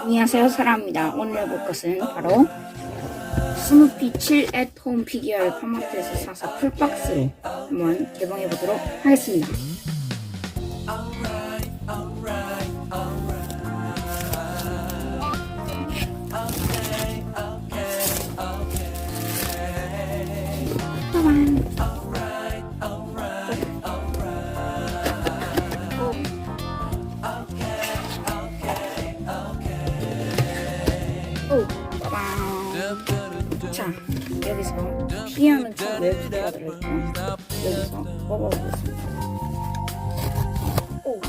안녕하세요 사람입니다. 오늘 해볼 것은 바로 스누피 7 앳 홈 피규어를 파마트에서 사서 풀박스로 한번 개봉해 보도록 하겠습니다 자, 여기서 피아노 총 12개가 들어있고, 여기서 뽑아보겠습니다. 오.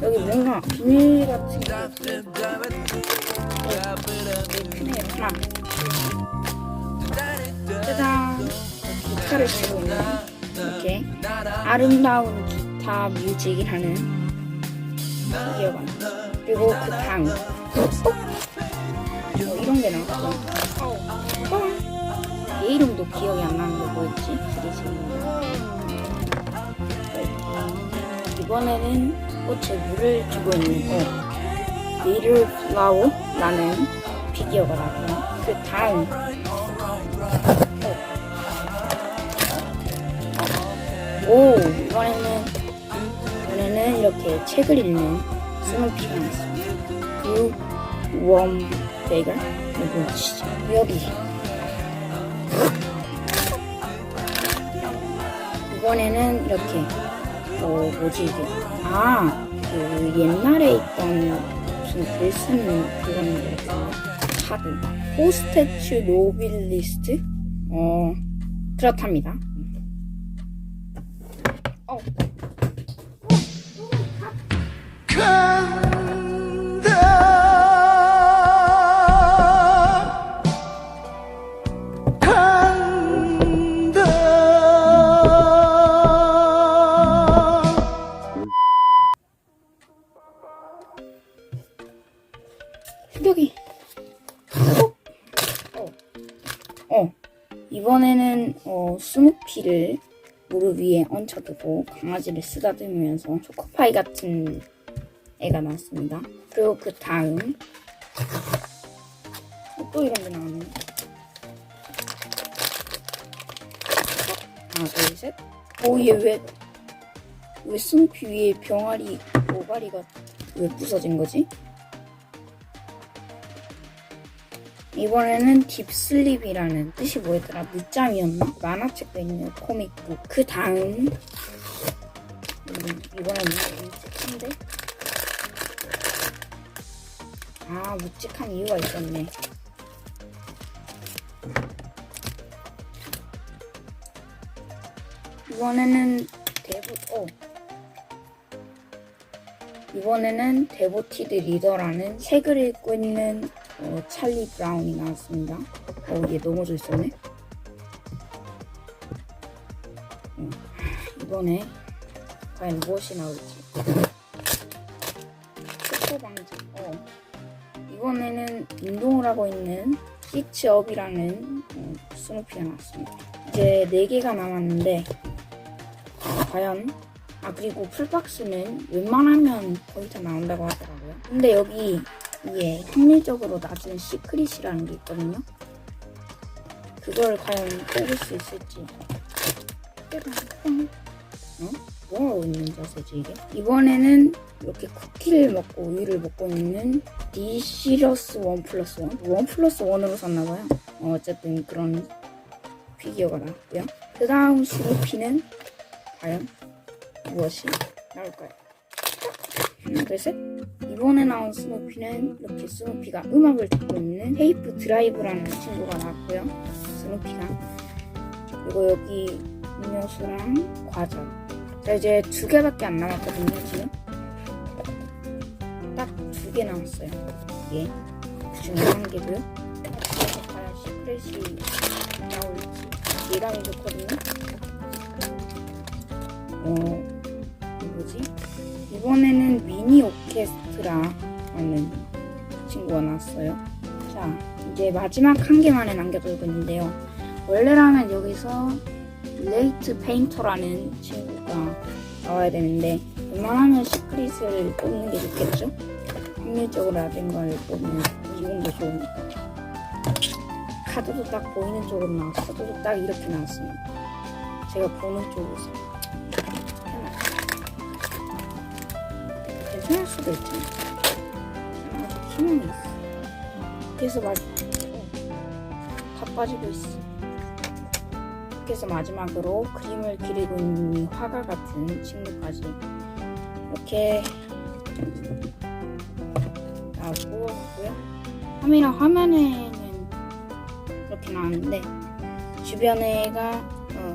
여기 뭔가 비닐 같은 게 크네요. 하나. 짜잔. 기타를 치고 있는, 이렇게, 아름다운 기타 뮤직이라는 나왔어요. 그리고 그다 이런 게 나왔어. 얘 이름도 기억이 안 나는데 뭐였지? 시리즈입니다. 이번에는 꽃에 물을 주고 있는 어, 리를 플라워 라는 피규어가 나왔고요. 그 다음 어. 오 이번에는 이번에는 이렇게 책을 읽는 스누피가 나왔습니다. 그 웜베 가 이거 진짜 여기 이번에는 이렇게 어 뭐지 이게 아 그 옛날에 있던 무슨 글 쓰는 그런 거 카드 호스테츠 노빌리스트 어 그렇답니다. 어. 여기. 어. 어. 이번에는 어, 스누피를 무릎 위에 얹혀두고 강아지를 쓰다듬으면서 초코파이 같은 애가 나왔습니다. 그리고 그 다음 어, 또 이런 게 나왔네. 하나, 둘, 셋. 오, 얘 왜, 왜 스누피 위에 병아리, 모가리가 왜 부서진 거지? 이번에는 딥슬립이라는 뜻이 뭐였더라? 늦잠이었나? 만화책도 있는 코믹북. 그 다음 음, 이번엔 묵직한데? 아 묵직한 이유가 있었네. 이번에는 데보 어 이번에는 데보티드 리더라는 책을 읽고 있는 어, 찰리 브라운이 나왔습니다. 어, 얘 넘어져 있었네. 어, 이번에 과연 무엇이 나올지. 초코방지. 어, 이번에는 운동을 하고 있는 피치업이라는 어, 스누피가 나왔습니다. 이제 4개가 남았는데 과연 아 그리고 풀박스는 웬만하면 거의 다 나온다고 하더라고요. 근데 여기 이게 확률적으로 낮은 시크릿이라는 게 있거든요. 그걸 과연 뽑을 수 있을지. 어? 뭐 하고 있는 자세지 이게? 이번에는 이렇게 쿠키를 먹고 우유를 먹고 있는 디시러스 원 플러스 원? 원 플러스 원으로 샀나봐요. 어, 어쨌든 그런 피규어가 나왔고요. 그 다음 스누피는 과연 무엇이 나올까요? 하나, 둘, 셋. 이번에 나온 스누피는 이렇게 스누피가 음악을 듣고 있는 테이프 드라이브라는 친구가 나왔고요. 스누피가. 그리고 여기 음료수랑 과자. 자, 이제 두 개밖에 안 남았거든요, 지금. 딱 두 개 남았어요. 이게. 그 중에 한 개고요. 과연 시크릿이 나올지 예감이 좋거든요. 어? 이번에는 미니 오케스트라라는 친구가 나왔어요. 자, 이제 마지막 한 개만에 남겨두고 있는데요. 원래라면 여기서 레이트 페인터라는 친구가 나와야 되는데 웬만하면 시크릿을 뽑는 게 좋겠죠? 확률적으로 낮은 걸 뽑으면 이공도 좋으니까. 카드도 딱 보이는 쪽으로 나왔어. 카드도 딱 이렇게 나왔습니다. 제가 보는 쪽으로 괜찮을 수도 있잖아. 희망이 있어. 그래서 막, 어, 다 빠지고 있어. 그래서 마지막으로 그림을 그리고 있는 이 화가 같은 친구까지 이렇게 나오고 하고요. 화면이랑 화면에는 이렇게 나왔는데 주변에가 어,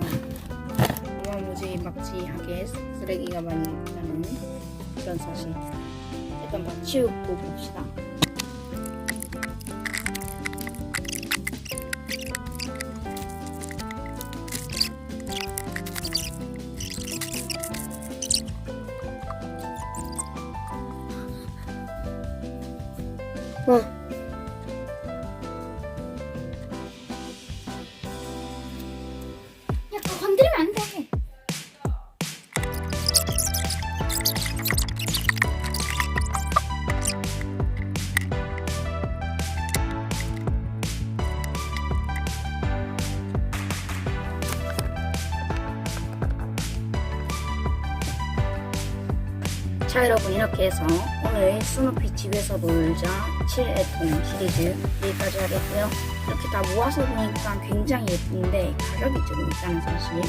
어마무지막지하게 쓰레기가 많이 나는 그런 사실. 일단 다 치우고 봅시다. 와. 야, 그거 건드리면 안 자 여러분 이렇게 해서 오늘 스누피 집에서 놀자 7애통 시리즈 여기까지 하겠고요. 이렇게 다 모아서 보니까 굉장히 예쁜데 가격이 조금 있다는 사실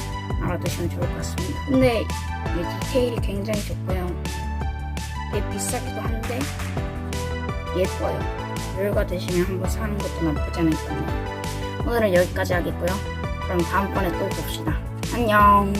알아두시면 좋을 것 같습니다. 근데 이 디테일이 굉장히 좋고요. 되게 비싸기도 한데 예뻐요. 여유가 되시면 한번 사는 것도 나쁘지 않을 거예요 오늘은 여기까지 하겠고요. 그럼 다음번에 또 봅시다. 안녕